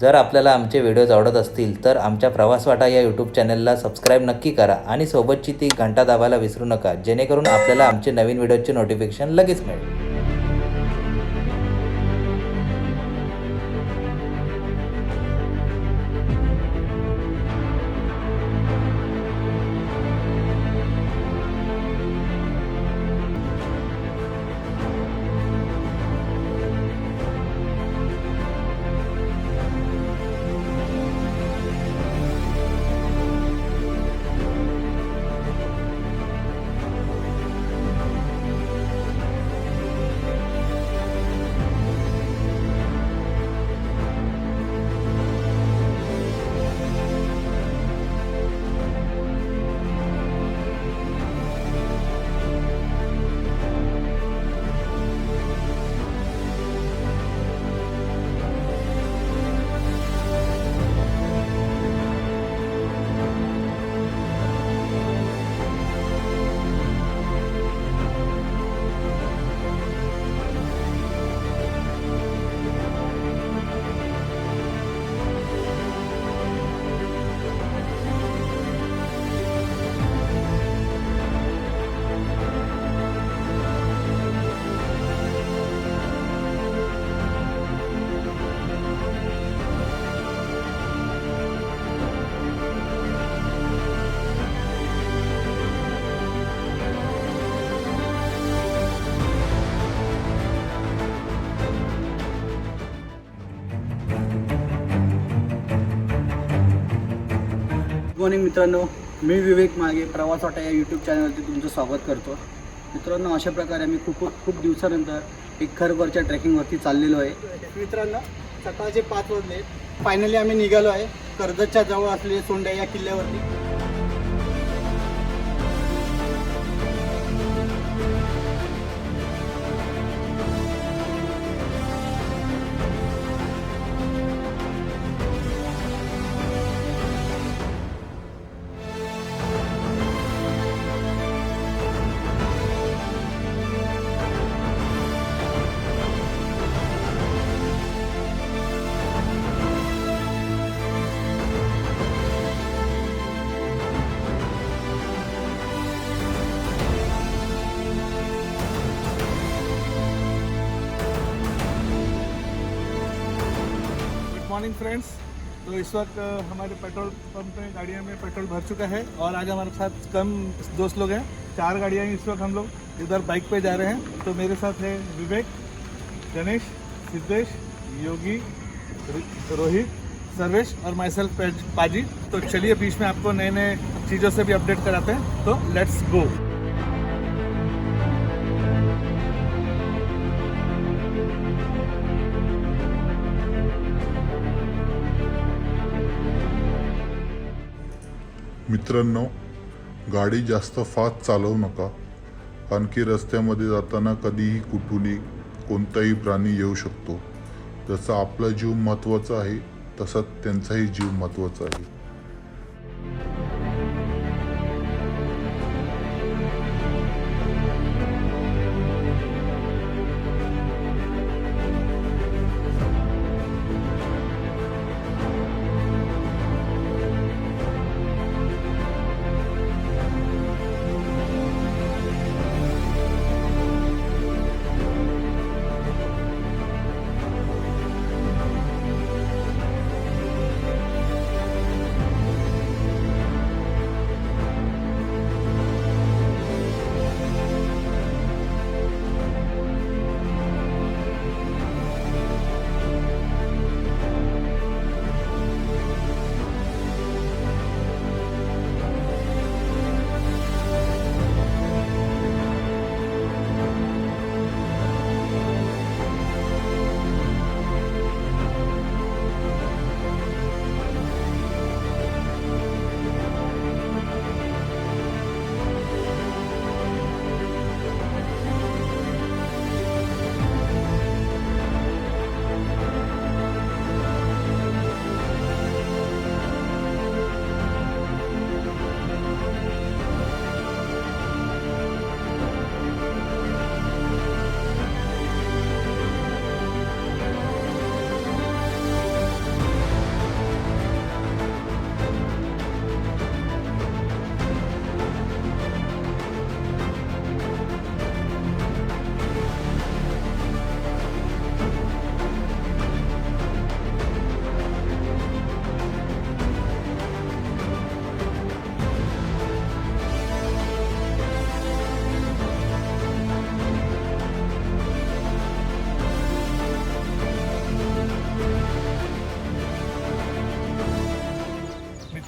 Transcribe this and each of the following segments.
जर आपल्याला आमचे व्हिडिओज आवडत असतील तर आमच्या प्रवासवाटा या यूट्यूब चॅनलला सबस्क्राईब नक्की करा आणि सोबतची ती घंटा दाबायला विसरू नका जेणेकरून आपल्याला आमचे नवीन व्हिडिओचे नोटिफिकेशन लगेच मिळेल. मॉर्निंग मित्रांनो मी विवेक मागे प्रवास वाटा या यूट्यूब चॅनलवरती तुमचं स्वागत करतो. मित्रांनो अशा प्रकारे आम्ही खूप खूप दिवसानंतर एक खरभरच्या ट्रेकिंगवरती चाललेलो आहे. मित्रांनो सकाळचे पाच वाजले. फायनली आम्ही निघालो आहे कर्जतच्या जवळ असलेले सोंड्या या किल्ल्यावरती. मॉर्निंग फ्रेंड्स तो इस वक्त हमारे पेट्रोल पंप में, गाड़ियों में पेट्रोल भर चुका है और आज हमारे साथ कम दोस्त लोग हैं। चार गाड़ियाँ इस वक्त हम लोग। इधर बाइक पे जा रहे हैं। तो मेरे साथ है विवेक, गणेश, सिद्धेश, योगी रोहित, सर्वेश और माई सेल्फ पाजी। तो चलिए, बीच में आपको नए नए चीज़ों से भी अपडेट कराते हैं। तो लेट्स गो मित्रांनो गाडी जास्त फास्ट चालवू नका आणखी रस्त्यामध्ये जाताना कधीही कुठूनही कोणताही प्राणी येऊ शकतो. जसं आपला जीव महत्त्वाचा आहे तसाच त्यांचाही जीव महत्त्वाचा आहे.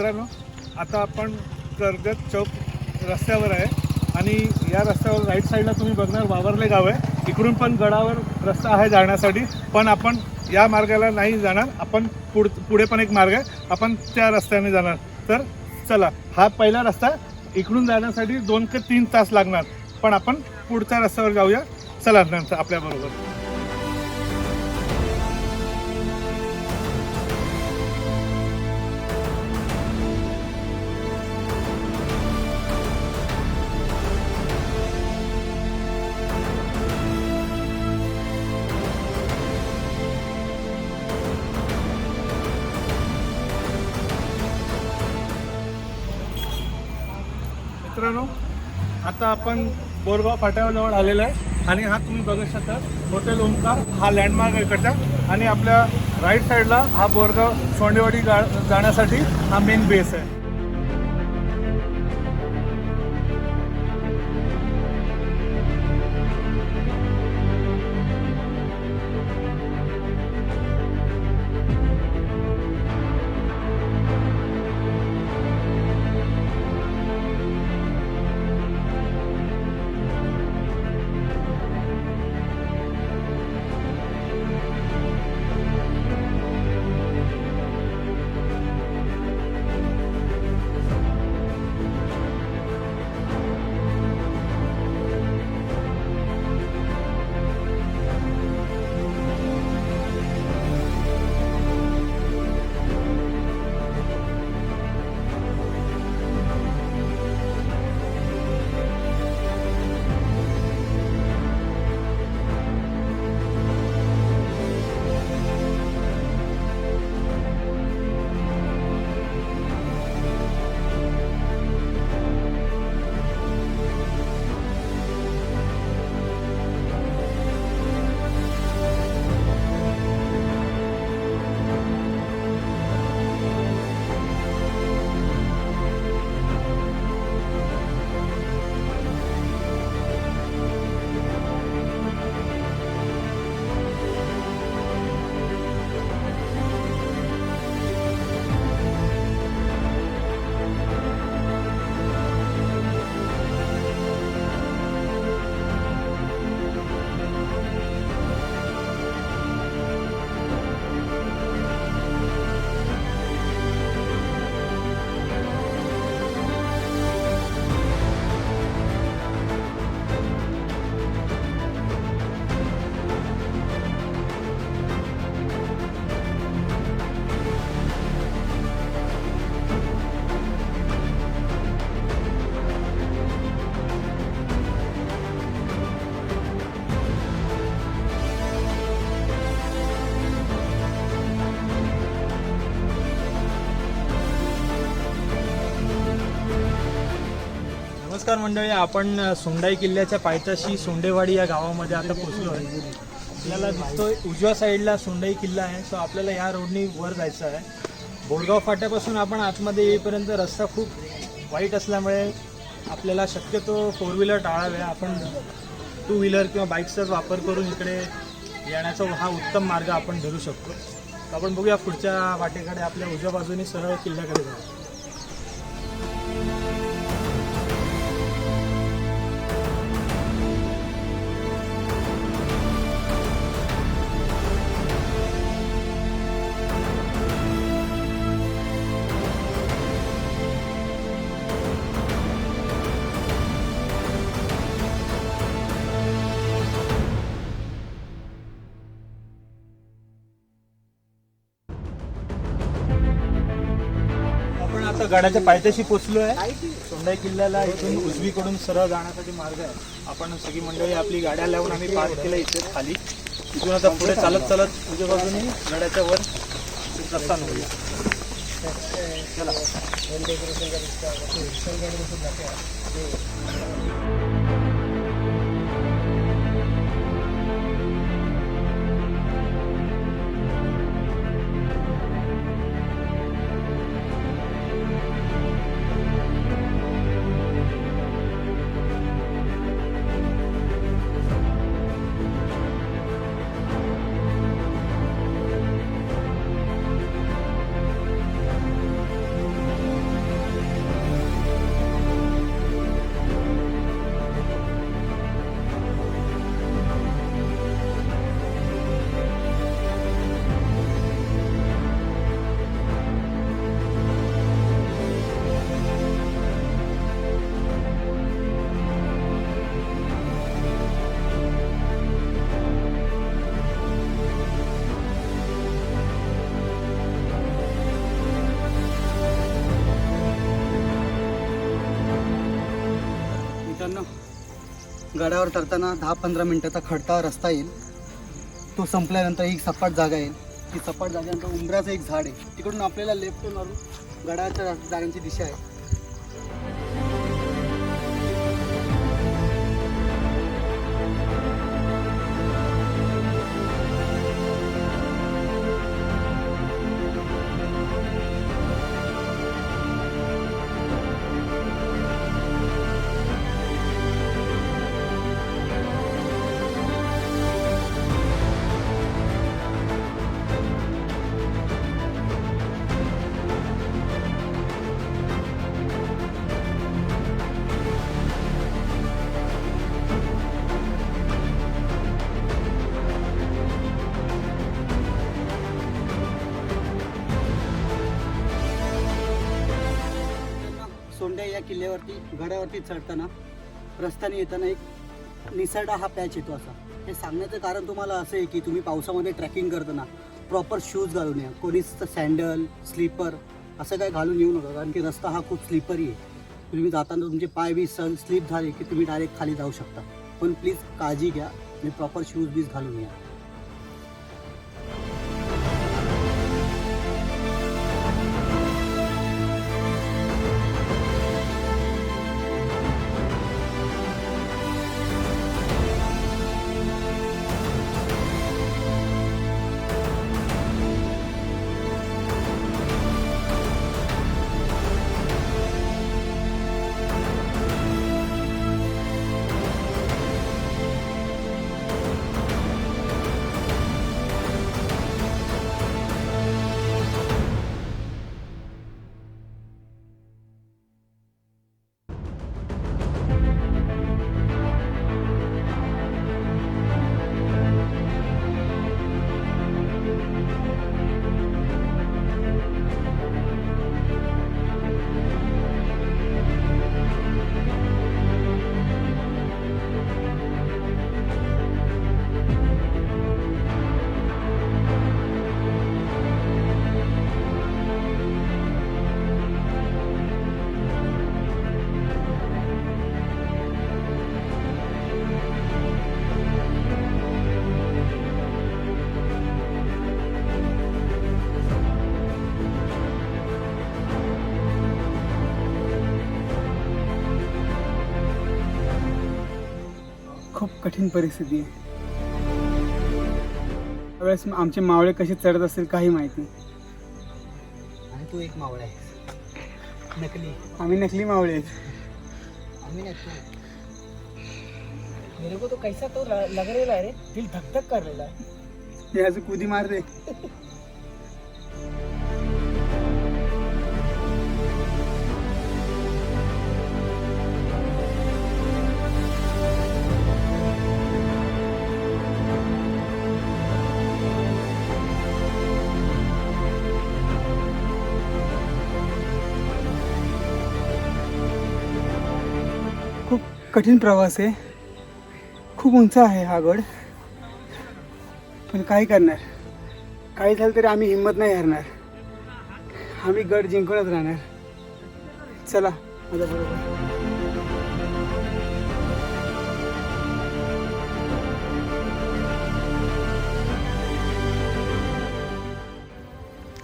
मित्रांनो आता आपण कर्जत चौक रस्त्यावर आहे आणि या रस्त्यावर राईट साईडला तुम्ही बघणार वावरले गाव आहे. इकडून पण गडावर रस्ता आहे जाण्यासाठी पण आपण या मार्गाला नाही जाणार. आपण पुढ पुढे पण एक मार्ग आहे. आपण त्या रस्त्याने जाणार. तर चला हा पहिला रस्ता इकडून जाण्यासाठी दोन ते तीन तास लागणार. पण आपण पुढच्या रस्त्यावर जाऊया. चला नंतर आपल्याबरोबर आपण बोरगाव फाट्याजवळ आलेलो आहे. आणि हा तुम्ही बघू शकता हॉटेल ओमकार हा लँडमार्क आहे इकडचा आणि आपल्या राईट साईडला हा बोरगाव सोंडेवाडी गा जाण्यासाठी हा मेन बेस आहे. नमस्कार मंडळी आपण सोंडाई किल्ल्याच्या पायथ्याशी सोंडेवाडी या गावामध्ये आता पोहोचलो आहे. आपल्याला दिसतोय उजव्या साईडला सोंडाई किल्ला आहे सो आपल्याला या रोडनी वर जायचं आहे. बोरगाव फाट्यापासून आपण आतमध्ये येईपर्यंत रस्ता खूप वाईट असल्यामुळे आपल्याला शक्यतो फोर व्हीलर टाळावे. आपण टू व्हीलर किंवा बाईक्सचाच वापर करून इकडे येण्याचा हा उत्तम मार्ग आपण धरू शकतो. आपण बघूया पुढच्या वाटेकडे आपल्या उजव्या बाजूने सरळ किल्ल्याकडे जाऊ. आपण आता गडाच्या पायथ्याशी पोचलो आहे सोंडाई किल्ल्याला इथून उजवीकडून सरळ जाण्यासाठी मार्ग आहे. आपण सगळी मंडळी आपली गाड्या लावून आम्ही पार्क केलं इथे खाली. इथून आता पुढे चालत चालत तुझ्या बाजूने गडाच्या वर प्रस्थान होईल चला. गडावर चढताना दहा पंधरा मिनटाचा खडता रस्ता येईल. तो संपल्यानंतर एक सपाट जागा येईल. ती सपाट जागेनंतर उंबराचं एक झाड आहे. तिकडून आपल्याला लेफ्ट मारून गडाच्या जागांची दिशा आहे. त्या किल्ल्यावरती गडावरती चढताना रस्त्याने येताना एक निसर्डा हा पॅच येतो असा. हे सांगण्याचं कारण तुम्हाला असं आहे की तुम्ही पावसामध्ये ट्रॅकिंग करताना प्रॉपर शूज घालून या. कोणीच सँडल स्लीपर असं काय घालून येऊ नका कारण की रस्ता हा खूप स्लीपरी आहे. तुम्ही जाताना तुमचे पाय बी सन स्लिप झाले की तुम्ही डायरेक्ट खाली जाऊ शकता. पण प्लीज काळजी घ्या आणि प्रॉपर शूज बीज घालून या. कठीण परिस्थिती आहे. त्यावेळेस आमचे मावळे कसे चढत असतील काही माहिती. आणि तू एक मावळा आहे नकली. आम्ही नकली मावळे आहेत. आम्ही नकली. मेरे को तो कैसा तो ल- लग रहा है रे. दिल धक धक कर रहा है. हे असं कुदी मारते. कठीण प्रवास आहे. खूप उंच आहे हा गड. पण काय करणार? काही झालं तरी आम्ही हिंमत नाही हरणार. आम्ही गड जिंकूनच राहणार. चला माझ्या बरोबर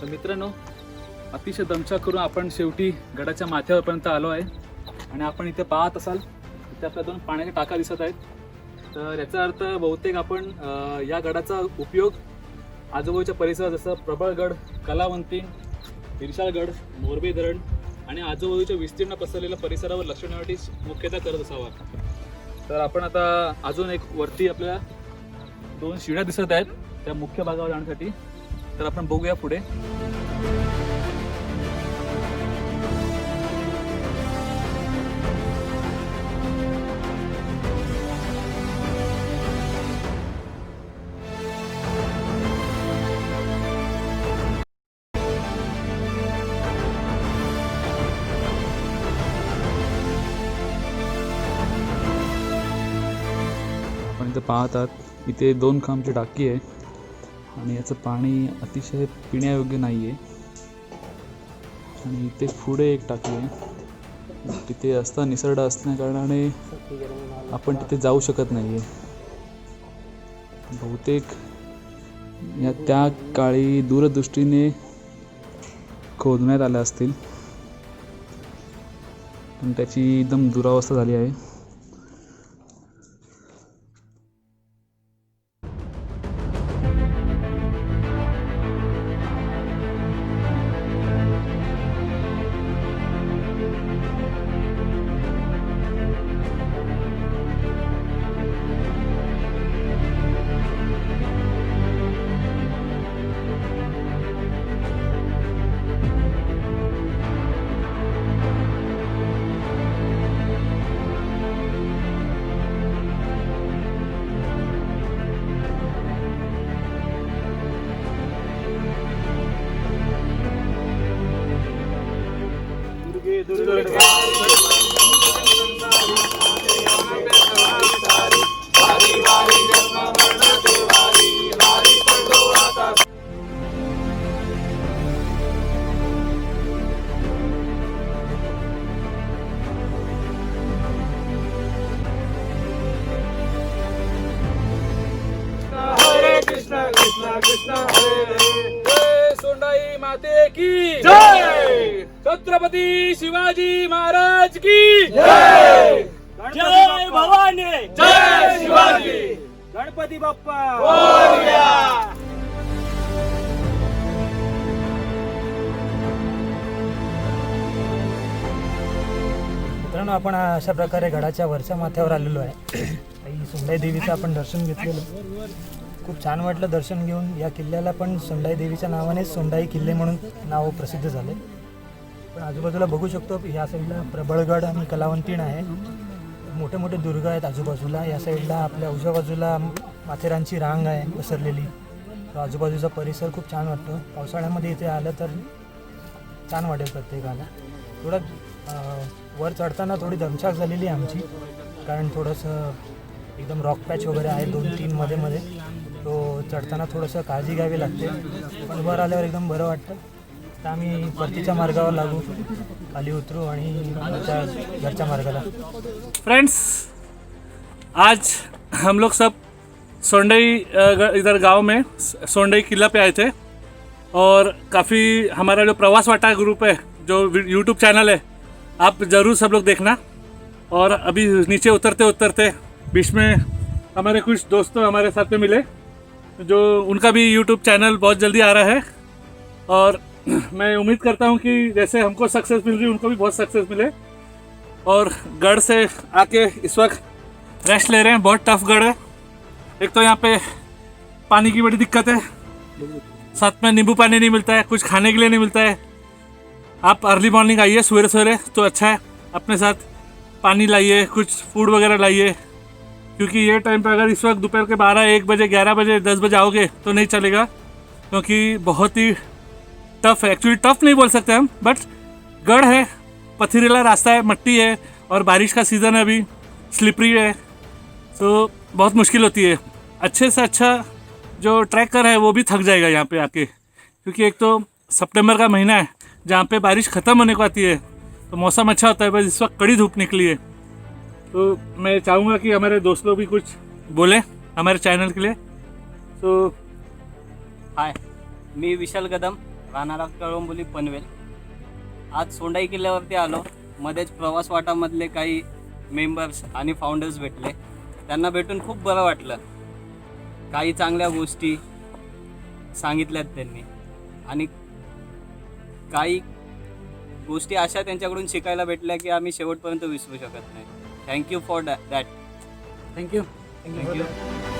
तर मित्रांनो अतिशय दमछा करून आपण शेवटी गडाच्या माथ्यावरपर्यंत आलो आहे. आणि आपण इथे पाहत असाल इथे आपल्या दोन पाण्याच्या टाका दिसत आहेत. तर याचा अर्थ बहुतेक आपण या गडाचा उपयोग आजूबाजूच्या परिसरात जसं प्रबळगड कलावंती विरशाळगड मोरबे धरण आणि आजूबाजूच्या विस्तीर्ण पसरलेल्या परिसरावर लक्ष ठेवण्यासाठी मुख्यतः करत असावा. तर आपण आता अजून एक वरती आपल्या दोन शिड्या दिसत आहेत त्या मुख्य भागावर जाण्यासाठी. तर आपण बघूया पुढे. इथं पाहतात. इथे दोन खांबची टाकी आहे. आणि याचं पाणी अतिशय पिण्यायोग्य नाही आहे आणि इथे पुढे एक टाकी आहे. तिथे असता निसर्ड असल्याकारणाने आपण तिथे जाऊ शकत नाही आहे बहुतेक या त्या काळी दूरदृष्टीने खोदण्यात आल्या असतील. पण त्याची एकदम दुरावस्था झाली आहे. माते की। जय! छत्रपती शिवाजी महाराज की। जय! जय भवानी! जय शिवाजी। गणपती बाप्पा! मित्रांनो आपण अशा प्रकारे गडाच्या वरच्या माथ्यावर आलेलो आहे. आई देवीचं आपण दर्शन घेतलेलं. खूप छान वाटलं दर्शन घेऊन. या किल्ल्याला पण सोंडाई देवीच्या नावाने सोंडाई किल्ले म्हणून नाव प्रसिद्ध झाले. पण आजूबाजूला बघू शकतो या साईडला प्रबळगड आणि कलावंतीण आहे. मोठे मोठे दुर्ग आहेत आजूबाजूला. या साईडला आपल्या उजव्या बाजूला माथेरानची रांग आहे पसरलेली. आजूबाजूचा परिसर खूप छान वाटतो. पावसाळ्यामध्ये इथे आलं तर छान वाटेल प्रत्येकाला. थोडं वर चढताना थोडी दमछाक झालेली आहे आमची. कारण थोडंसं एकदम रॉक पॅच वगैरे आहे दोन तीन मध्ये मध्ये तो चढताना थोडंसं काळजी घ्यावी लागते. पण वर आल्यावर एकदम बरं वाटतं. तर आम्ही परतीच्या मार्गावर लागू. खाली उतरू आणि घरच्या घरच्या मार्गाला. फ्रेंड्स आज हम लोग सब सोंडई इधर गांव में सोंडई किला पे आए थे। और काफ़ी हमारा जो प्रवास वाटा ग्रुप है जो यूट्यूब चैनल है आप ज़रूर सब लोग देखना। और अभी नीचे उतरते उतरते बीच में हमारे कुछ दोस्तों हमारे साथ में मिले। जो उनका भी यूट्यूब चैनल बहुत जल्दी आ रहा है। और मैं उम्मीद करता हूँ कि जैसे हमको सक्सेस मिल रही उनको भी बहुत सक्सेस मिले। और गढ़ से आके इस वक्त रेस्ट ले रहे हैं, बहुत टफ गढ़ है। एक तो यहाँ पे पानी की बड़ी दिक्कत है। साथ में नींबू पानी नहीं मिलता है, कुछ खाने के लिए नहीं मिलता है। आप अर्ली मॉर्निंग आइए सवेरे सवेरे तो अच्छा है। अपने साथ पानी लाइए, कुछ फ़ूड वगैरह लाइए। क्योंकि ये टाइम पर अगर इस वक्त दोपहर के बारह, एक बजे, ग्यारह बजे, दस बजे आओगे तो नहीं चलेगा। क्योंकि बहुत ही टफ है। एक्चुअली टफ नहीं बोल सकते हम बट गढ़ है, पथरीला रास्ता है, मट्टी है, और बारिश का सीज़न है अभी स्लिपरी है। तो बहुत मुश्किल होती है। अच्छे से अच्छा जो ट्रैकर है, वो भी थक जाएगा यहाँ पे आके। क्योंकि एक तो सितंबर का महीना है, जहाँ पे बारिश ख़त्म होने को आती है तो मौसम अच्छा होता है, बस इस वक्त कड़ी धूप निकली है। तो मैं चाहूँगा कि हमारे दोस्त लोग भी कुछ बोले हमारे चैनल के लिए। तो हाय मी विशाल कदम राहणारा कळंबोली पनवेल. आज सोंडाई किल्ल्यावरती आलो. मध्येच प्रवास वाटामधले काही मेंबर्स आणि फाउंडर्स भेटले. त्यांना भेटून खूप बरं वाटलं. काही चांगल्या गोष्टी सांगितल्यात त्यांनी. आणि काही गोष्टी अशा त्यांच्याकडून शिकायला भेटल्या की आम्ही शेवटपर्यंत विसरू शकत नाही. thank you for that. Thank you. Thank you, thank you.